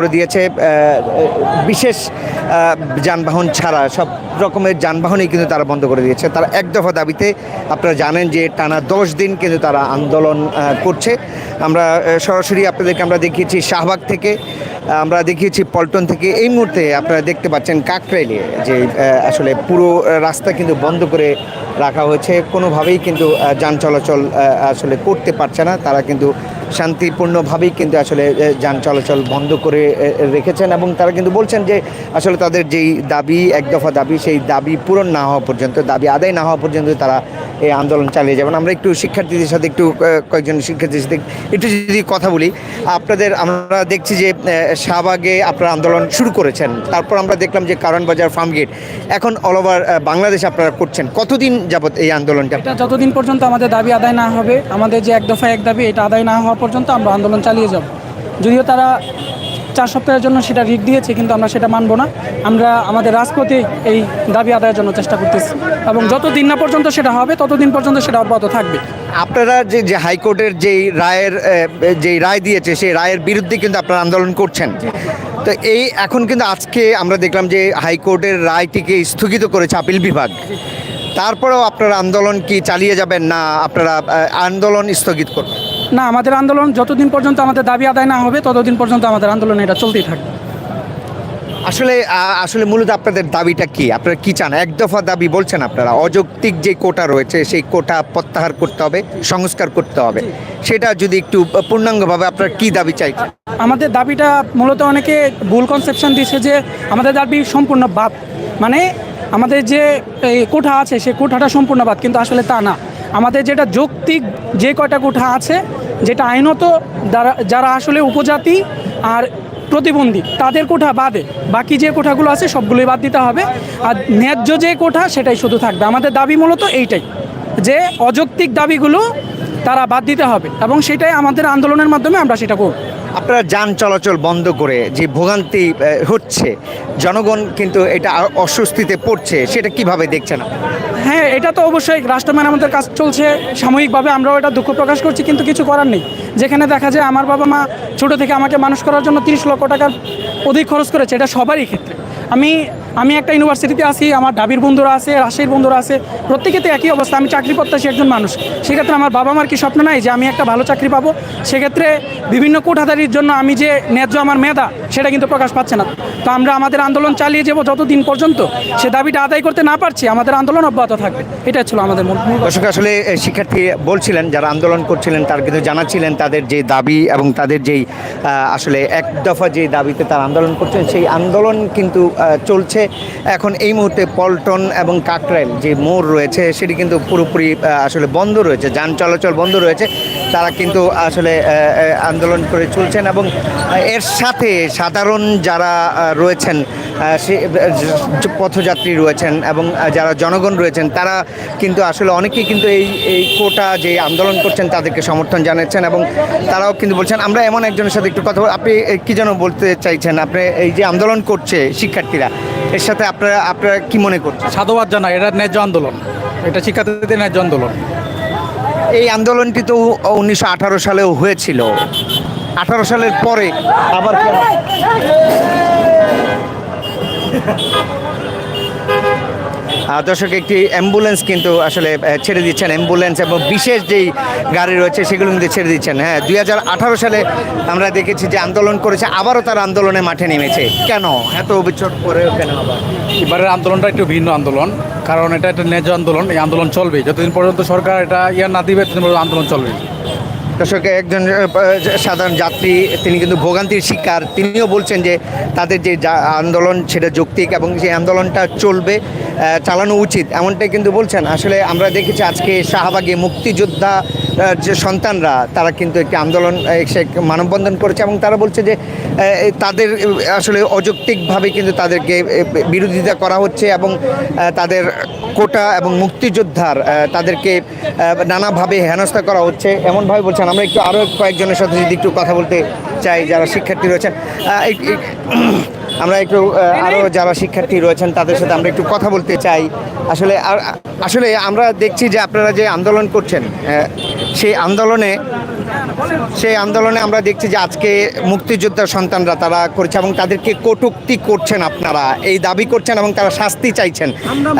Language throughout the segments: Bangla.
করে দিয়েছে বিশেষ যানবাহন ছাড়া। সব রকমের যানবাহনই কিন্তু তারা বন্ধ করে দিয়েছে। তারা এক দফা দাবিতে আপনারা জানেন যে টানা দশ দিন কিন্তু তারা আন্দোলন করছে। আমরা সরাসরি আপনাদেরকে আমরা দেখিয়েছি শাহবাগ থেকে আমরা দেখিয়েছি পল্টন থেকে এই মুহূর্তে আপনারা দেখতে পাচ্ছেন কাকরাইলে যে আসলে পুরো রাস্তা কিন্তু বন্ধ করে রাখা হয়েছে। কোনোভাবেই কিন্তু যান চলাচল আসলে করতে পারছে না। তারা কিন্তু শান্তিপূর্ণভাবেই কিন্তু আসলে যান চলাচল বন্ধ করে রেখেছেন এবং তারা কিন্তু বলছেন যে, আসলে তাদের যেই দাবি, এক দফা দাবি, সেই দাবি পূরণ না হওয়া পর্যন্ত, দাবি আদায় না হওয়া পর্যন্ত তারা এই আন্দোলন চালিয়ে যাবেন। আমরা একটু শিক্ষার্থীদের সাথে একটু কয়েকজন শিক্ষার্থীদের সাথে একটু যদি কথা বলি, আপনাদের আমরা দেখছি যে শাহবাগে আপনারা আন্দোলন শুরু করেছেন। তারপর আমরা দেখলাম যে কারণ বাজার ফার্ম গেট এখন অল ওভার বাংলাদেশ আপনারা করছেন। কতদিন যাবত এই আন্দোলনটা? এটা যতদিন পর্যন্ত আমাদের দাবি আদায় না হবে, আমাদের যে এক দফা এক দাবি, এটা আদায় না হওয়া পর্যন্ত আমরা আন্দোলন চালিয়ে যাব। যদিও তারা চার সপ্তাহের জন্য সেটা রিট দিয়েছে, কিন্তু আমরা সেটা মানব না। আমরা আমাদের রাজপথে এই দাবি আদায়ের জন্য চেষ্টা করতেছি। এবং যতদিন না পর্যন্ত সেটা হবে, ততদিন পর্যন্ত সেটা অব্যাহত থাকবে। আপনারা যে যে হাইকোর্টের যেই রায়ের যেই রায় দিয়েছে সেই রায়ের বিরুদ্ধে কিন্তু আপনারা আন্দোলন করছেন। তো এই এখন কিন্তু আজকে আমরা দেখলাম যে হাইকোর্টের রায়টিকে স্থগিত করেছে আপিল বিভাগ। তারপরেও আপনারা আন্দোলন কি চালিয়ে যাবেন না আপনারা আন্দোলন স্থগিত করবেন? না আমাদের আন্দোলন যতদিন পর্যন্ত আমাদের দাবি আদায় না হবে ততদিন পর্যন্ত আমাদের আন্দোলন এটা চলতেই থাকবে। আসলে আসলে মূলত আপনাদের দাবিটা কি? আপনারা কি চান? এক দফা দাবি বলছেন আপনারা, অযৌক্তিক যে কোটা রয়েছে, সেই কোটা প্রত্যাহার করতে হবে, সংস্কার করতে হবে। সেটা যদি একটু পূর্ণাঙ্গভাবে আপনারা কি দাবি চাইছেন? আমাদের দাবিটা মূলত অনেকে ভুল কনসেপশন দিচ্ছে যে আমাদের দাবি সম্পূর্ণ বাদ। মানে আমাদের যে, এই কোঠা আছে, সেই কোঠাটা সম্পূর্ণ বাদ, কিন্তু আসলে তা না। আমাদের যেটা যৌক্তিক যে কয়টা কোঠা আছে, যেটা আইনত যারা যারা আসলে উপজাতি আর প্রতিবন্ধী, তাদের কোঠা বাদে বাকি যে কোঠাগুলো আছে সবগুলোই বাদ দিতে হবে। আর ন্যায্য যে কোঠা সেটাই শুধু থাকবে। আমাদের দাবি মূলত এইটাই, যে অযৌক্তিক দাবিগুলো তারা বাদ দিতে হবে এবং সেটাই আমাদের আন্দোলনের মাধ্যমে আমরা সেটা করব। আপনারা যান, চলাচল বন্ধ করে যে ভোগান্তি হচ্ছে, জনগণ কিন্তু এটা অস্বস্তিতে পড়ছে, সেটা কীভাবে দেখছে না হ্যাঁ এটা তো অবশ্যই রাষ্ট্র মেরামতের কাজ চলছে সাময়িকভাবে, আমরাও এটা দুঃখ প্রকাশ করছি, কিন্তু কিছু করার নেই। যেখানে দেখা যায় আমার বাবা মা ছোটো থেকে আমাকে মানুষ করার জন্য তিরিশ লক্ষ টাকার অধিক খরচ করেছে, এটা সবারই ক্ষেত্রে। আমি আমি একটা ইউনিভার্সিটিতে আছি আমার ডাবির বন্ধুরা আছে রাজশাহীর বন্ধুরা আছে প্রত্যেকেতে একই অবস্থা আমি চাকরি প্রত্যাশী একজন মানুষ। সেক্ষেত্রে আমার বাবা মার কি স্বপ্ন নাই যে আমি একটা ভালো চাকরি পাবো? সেক্ষেত্রে বিভিন্ন কোঠাদারির জন্য আমি যে ন্যায্য আমার মেধা সেটা কিন্তু প্রকাশ পাচ্ছে না। তো আমরা আমাদের আন্দোলন চালিয়ে যাব যতদিন পর্যন্ত সে দাবিটা আদায় করতে না পারছি আমাদের আন্দোলন অব্যাহত থাকবে। এটা ছিল আমাদের মূল দর্শক আসলে শিক্ষার্থী বলছিলেন যারা আন্দোলন করছিলেন তার কিন্তু জানাচ্ছিলেন তাদের যে দাবি এবং তাদের যেই আসলে এক দফা যে দাবিতে তারা আন্দোলন করছেন সেই আন্দোলন কিন্তু আহ, চলছে এখন এই মুহূর্তে পল্টন এবং কাকরাইল যে মোড় রয়েছে, সেটি কিন্তু পুরোপুরি আসলে বন্ধ রয়েছে, যান চলাচল বন্ধ রয়েছে। তারা কিন্তু আসলে আন্দোলন করে চলছেন এবং এর সাথে সাধারণ যারা রয়েছেন সে পথযাত্রী রয়েছেন এবং যারা জনগণ রয়েছেন, তারা কিন্তু আসলে অনেকেই কিন্তু এই এই কোটা যে আন্দোলন করছেন, তাদেরকে সমর্থন জানাচ্ছেন এবং তারাও কিন্তু বলছেন, আমরা এমন একজনের সাথে একটু কথা আপনি কি যেন বলতে চাইছেন? আপনি, এই যে আন্দোলন করছে শিক্ষার্থীরা এর সাথে আপনারা আপনারা কি মনে করছেন? সাধুবাদ জানাই এটা ন্যায্য আন্দোলন। এটা শিক্ষার্থীদের ন্যায্য আন্দোলন। এই আন্দোলনটি তো উনিশশো আঠারো সালেও হয়েছিল। আঠারো সালের পরে আবার কেন আহ, দর্শক, একটি অ্যাম্বুলেন্স কিন্তু আসলে ছেড়ে দিচ্ছেন। অ্যাম্বুলেন্স এবং বিশেষ যেই গাড়ি রয়েছে, সেগুলো কিন্তু ছেড়ে দিচ্ছেন। হ্যাঁ দুই হাজার আঠারো সালে আমরা দেখেছি যে আন্দোলন করেছে, আবারও তার আন্দোলনে মাঠে নেমেছে। কেন? এত অভিযোগ করে কেন আবার? এবারের আন্দোলনটা একটু ভিন্ন আন্দোলন, কারণ এটা একটা ন্যায্য আন্দোলন, এই আন্দোলন চলবে যতদিন পর্যন্ত সরকার এটা ইয়া না দিবে, ততদিন পর্যন্ত আন্দোলন চলবে দর্শক একজন সাধারণ যাত্রী, তিনি কিন্তু ভোগান্তির শিকার। তিনিও বলছেন যে তাদের যে আন্দোলন, সেটা যৌক্তিক এবং সেই আন্দোলনটা চলবে চালানো উচিত। এমনটাই কিন্তু বলছেন। আসলে আমরা দেখেছি আজকে শাহবাগে মুক্তিযোদ্ধা যে সন্তানরা, তারা কিন্তু একটি আন্দোলন মানববন্ধন করেছে এবং তারা বলছে যে তাদের আসলে অযৌক্তিকভাবে কিন্তু তাদেরকে বিরোধিতা করা হচ্ছে এবং তাদের কোটা এবং মুক্তিযোদ্ধার তাদেরকে নানাভাবে হেনস্থা করা হচ্ছে। এমনভাবে বলছেন, আমরা একটু আরও কয়েকজনের সাথে যদি একটু কথা বলতে চাই, যারা শিক্ষার্থী রয়েছেন। আমরা একটু আরও যারা শিক্ষার্থী রয়েছেন, তাদের সাথে আমরা একটু কথা বলতে চাই। আসলে আসলে আমরা দেখছি যে আপনারা যে আন্দোলন করছেন সেই আন্দোলনে সেই আন্দোলনে আমরা দেখছি যে আজকে মুক্তিযোদ্ধার সন্তানরা তারা করছে এবং তাদেরকে কটুক্তি করছেন আপনারা। এই দাবি করছেন এবং তারা শাস্তি চাইছেন।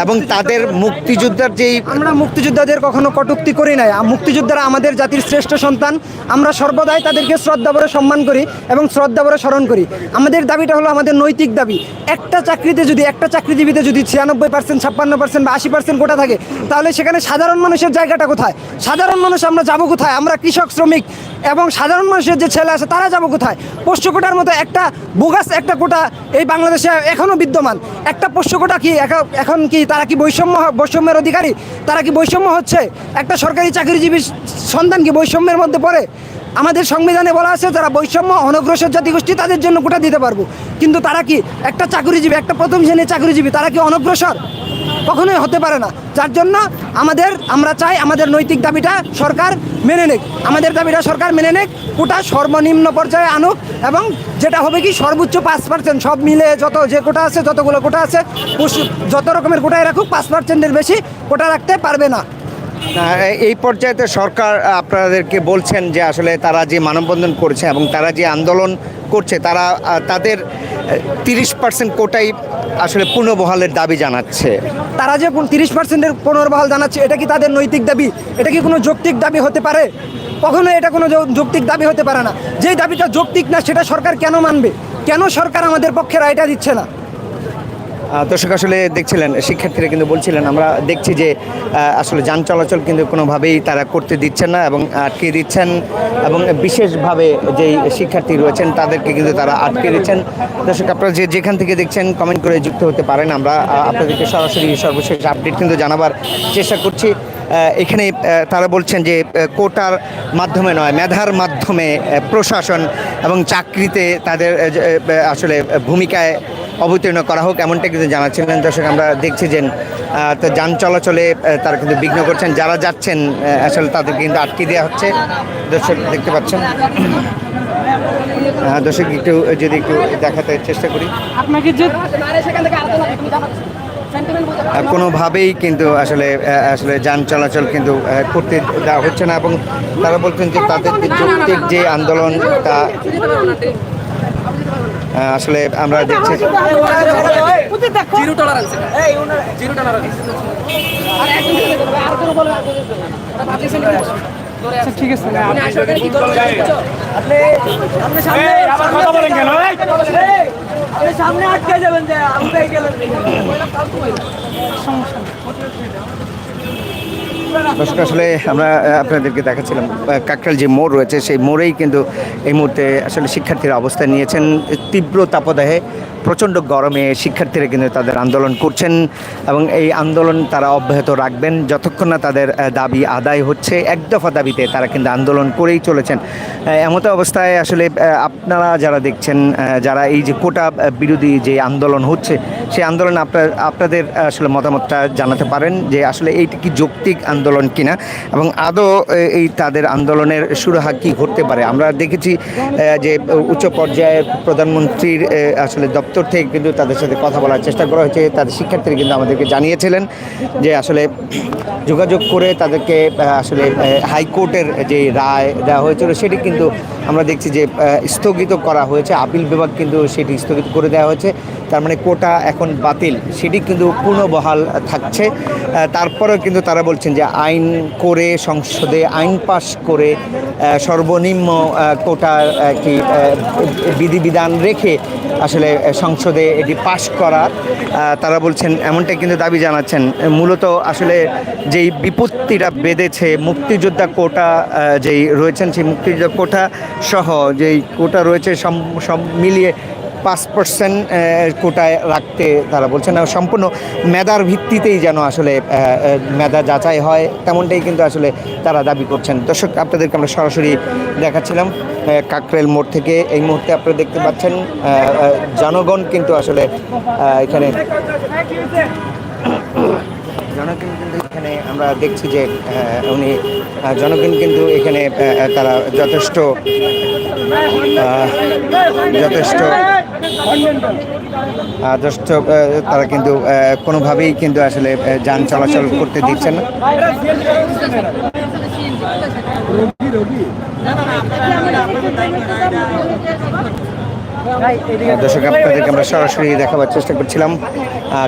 এবং তাদের মুক্তিযোদ্ধার যেই আমরা মুক্তিযোদ্ধাদের কখনো কটুক্তি করি নাই। মুক্তিযোদ্ধারা আমাদের জাতির শ্রেষ্ঠ সন্তান। আমরা সর্বদাই তাদেরকে শ্রদ্ধা ভরে সম্মান করি এবং শ্রদ্ধা ভরে স্মরণ করি। আমাদের দাবিটা হলো আমাদের নৈতিক দাবি। একটা চাকরিতে যদি একটা চাকরিজীবীতে যদি ছিয়ানব্বই পার্সেন্ট ছাপ্পান্ন পার্সেন্ট বা আশি পার্সেন্ট কোটা থাকে তাহলে সেখানে সাধারণ মানুষের জায়গাটা কোথায়? সাধারণ মানুষ আমরা যাব কোথায়? আমরা কৃষক শ্রমিক এবং সাধারণ মানুষের যে ছেলে আছে, তারা যাব কোথায়? পোষ্য কোটার মতো একটা বোগাস একটা কোটা এই বাংলাদেশে এখনও বিদ্যমান। একটা পোষ্য কোটা কি এখ- এখন কি তারা কি বৈষম্য বৈষম্যের অধিকারী? তারা কি বৈষম্য হচ্ছে? একটা সরকারি চাকরিজীবীর সন্তান কি বৈষম্যের মধ্যে পড়ে? আমাদের সংবিধানে বলা আছে, যারা বৈষম্য, অনগ্রসর জাতিগোষ্ঠী, তাদের জন্য কোটা দিতে পারব। কিন্তু তারা কি একটা চাকরিজীবী, একটা প্রথম শ্রেণির চাকরিজীবী, তারা কি অনগ্রসর? কখনোই হতে পারে না। যার জন্য আমাদের, আমরা চাই আমাদের নৈতিক দাবিটা সরকার মেনে নেক। আমাদের দাবিটা সরকার মেনে নেক কোটা সর্বনিম্ন পর্যায়ে আনুক এবং যেটা হবে কি, সর্বোচ্চ পাঁচ পার্সেন্ট সব মিলে যত যে কোটা আছে, যতগুলো কোটা আছে যত রকমের কোটায় রাখুক, পাঁচ পার্সেন্টের বেশি কোটা রাখতে পারবে না। এই পর্যায়েতে সরকার আপনাদেরকে বলছেন যে আসলে তারা যে মানববন্ধন করছে এবং তারা যে আন্দোলন করছে, তারা তাদের তিরিশ পার্সেন্ট কোটাই আসলে পুনর্বহালের দাবি জানাচ্ছে। তারা যে তিরিশ পার্সেন্টের পুনর্বহাল জানাচ্ছে, এটা কি তাদের নৈতিক দাবি? এটা কি কোনো যৌক্তিক দাবি হতে পারে? কখনো এটা কোনো যৌক্তিক দাবি হতে পারে না। যেই দাবিটা যৌক্তিক না, সেটা সরকার কেন মানবে? কেন সরকার আমাদের পক্ষে রায়টা দিচ্ছে না? দর্শক আসলে দেখছিলেন, শিক্ষার্থীরা কিন্তু বলছিলেন, আমরা দেখছি যে আসলে যান চলাচল কিন্তু কোনোভাবেই তারা করতে দিচ্ছেন না এবং আটকে দিচ্ছেন এবং বিশেষভাবে যেই শিক্ষার্থী রয়েছেন, তাদেরকে কিন্তু তারা আটকে দিচ্ছেন। দর্শক, আপনারা যে যেখান থেকে দেখছেন কমেন্ট করে যুক্ত হতে পারেন। আমরা আপনাদেরকে সরাসরি সর্বশেষ আপডেট কিন্তু জানাবার চেষ্টা করছি। এখানে তারা বলছেন যে কোটার মাধ্যমে নয়, মেধার মাধ্যমে প্রশাসন এবং চাকরিতে তাদের আসলে ভূমিকায় অবতীর্ণ করা হোক, এমনটা কিন্তু জানাচ্ছিলেন দর্শক। আমরা দেখছি যে যান চলাচলে তারা কিন্তু বিঘ্ন করছেন। যারা যাচ্ছেন আসলে তাদের কিন্তু আটকে দেওয়া হচ্ছে। দর্শক, দেখতে পাচ্ছেন। দর্শক, একটু যদি একটু দেখাতে চেষ্টা করি। আপনাকে কোনোভাবেই কিন্তু আসলে আসলে যান চলাচল কিন্তু করতে দেওয়া হচ্ছে না এবং তারা বলছেন যে তাদের যে যৌক্তিক যে আন্দোলন তা আসলে আমরা দেখছি। আচ্ছা, ঠিক আছে। দর্শক, আসলে আমরা আপনাদেরকে দেখাচ্ছিলাম কাকরাল যে মোড় রয়েছে, সেই মোড়েই কিন্তু এই মুহূর্তে আসলে শিক্ষার্থীরা অবস্থা নিয়েছেন তীব্র তাপদাহে। প্রচণ্ড গরমে শিক্ষার্থীরা কিন্তু তাদের আন্দোলন করছেন এবং এই আন্দোলন তারা অব্যাহত রাখবেন যতক্ষণ না তাদের দাবি আদায় হচ্ছে। এক দফা দাবিতে তারা কিন্তু আন্দোলন করেই চলেছেন। এমতো অবস্থায় আসলে আপনারা যারা দেখছেন যারা এই যে কোটা বিরোধী যে আন্দোলন হচ্ছে, সেই আন্দোলন আপনার, আপনাদের আসলে মতামতটা জানাতে পারেন যে আসলে এইটা কি যৌক্তিক আন্দোলন কিনা এবং আদৌ এই তাদের আন্দোলনের সুরাহা কি ঘটতে পারে? আমরা দেখেছি যে উচ্চ পর্যায়ে প্রধানমন্ত্রীর আসলে দপ্তর থেকে কিন্তু তাদের সাথে কথা বলার চেষ্টা করা হয়েছে। তাদের শিক্ষার্থীরা কিন্তু আমাদেরকে জানিয়েছিলেন যে আসলে যোগাযোগ করে তাদেরকে আসলে হাইকোর্টের যে রায় দেওয়া হয়েছিল সেটি কিন্তু আমরা দেখছি যে স্থগিত করা হয়েছে। আপিল বিভাগ কিন্তু সেটি স্থগিত করে দেওয়া হয়েছে। তার মানে কোটা এখন বাতিল। সেটি কিন্তু পুনঃবহাল থাকছে। তারপরেও কিন্তু তারা বলছেন যে আইন করে, সংসদে আইন পাশ করে সর্বনিম্ন কোটার একটি বিধিবিধান রেখে আসলে সংসদে এটি পাশ করার তারা বলছেন, এমনটাই কিন্তু দাবি জানাচ্ছেন। মূলত আসলে যেই বিপত্তিটা বেঁধেছে, মুক্তিযোদ্ধা কোটা যেই রয়েছেন সেই মুক্তিযোদ্ধা কোটা সহ, যেই কোটা রয়েছে সব মিলিয়ে পাঁচ পার্সেন্ট কোটায় রাখতে তারা বলছেন। সম্পূর্ণ মেধার ভিত্তিতেই যেন আসলে মেধা যাচাই হয়, তেমনটাই কিন্তু আসলে তারা দাবি করছেন। দর্শক, আপনাদেরকে আমরা সরাসরি দেখাচ্ছিলাম কাকরেল মোড় থেকে। এই মুহূর্তে আপনারা দেখতে পাচ্ছেন জনগণ কিন্তু আসলে এখানে জনগণ কিন্তু এখানে আমরা দেখছি যে উনি জনগণ কিন্তু এখানে তারা যথেষ্ট যথেষ্ট দর্শক তারা কিন্তু কোনোভাবেই কিন্তু আসলে যান চলাচল করতে দিচ্ছে না। দর্শক, আপনাদেরকে আমরা সরাসরি দেখাবার চেষ্টা করছিলাম।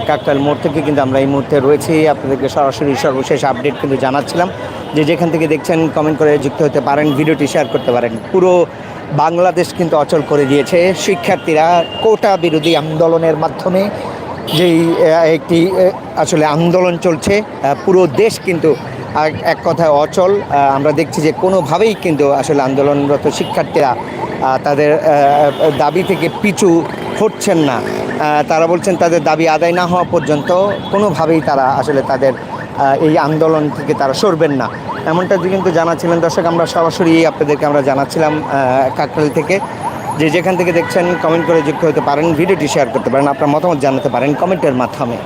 কাকতাল মোড় থেকে কিন্তু আমরা এই মুহূর্তে রয়েছি। আপনাদেরকে সরাসরি সর্বশেষ আপডেট কিন্তু জানাচ্ছিলাম। যে যেখান থেকে দেখছেন কমেন্ট করে যুক্ত হতে পারেন, ভিডিওটি শেয়ার করতে পারেন। পুরো বাংলাদেশ কিন্তু অচল করে দিয়েছে। শিক্ষার্থীরা কোটা বিরোধী আন্দোলনের মাধ্যমে যেই একটি আসলে আন্দোলন চলছে পুরো দেশ কিন্তু এক- কথায় অচল। আমরা দেখছি যে কোনোভাবেই কিন্তু আসলে আন্দোলনরত শিক্ষার্থীরা তাদের দাবি থেকে পিছু হচ্ছেন না। তারা বলছেন তাদের দাবি আদায় না হওয়া পর্যন্ত কোনোভাবেই তারা আসলে তাদের এই আন্দোলন থেকে তারা সরবেন না। এমনটা কিন্তু জানাচ্ছিলেন দর্শক, আমরা সরাসরি আপনাদেরকে আমরা জানাচ্ছিলাম কাকরাল থেকে। যে যেখান থেকে দেখছেন কমেন্ট করে যুক্ত হতে পারেন, ভিডিওটি শেয়ার করতে পারেন, আপনার মতামত জানাতে পারেন কমেন্টের মাধ্যমে।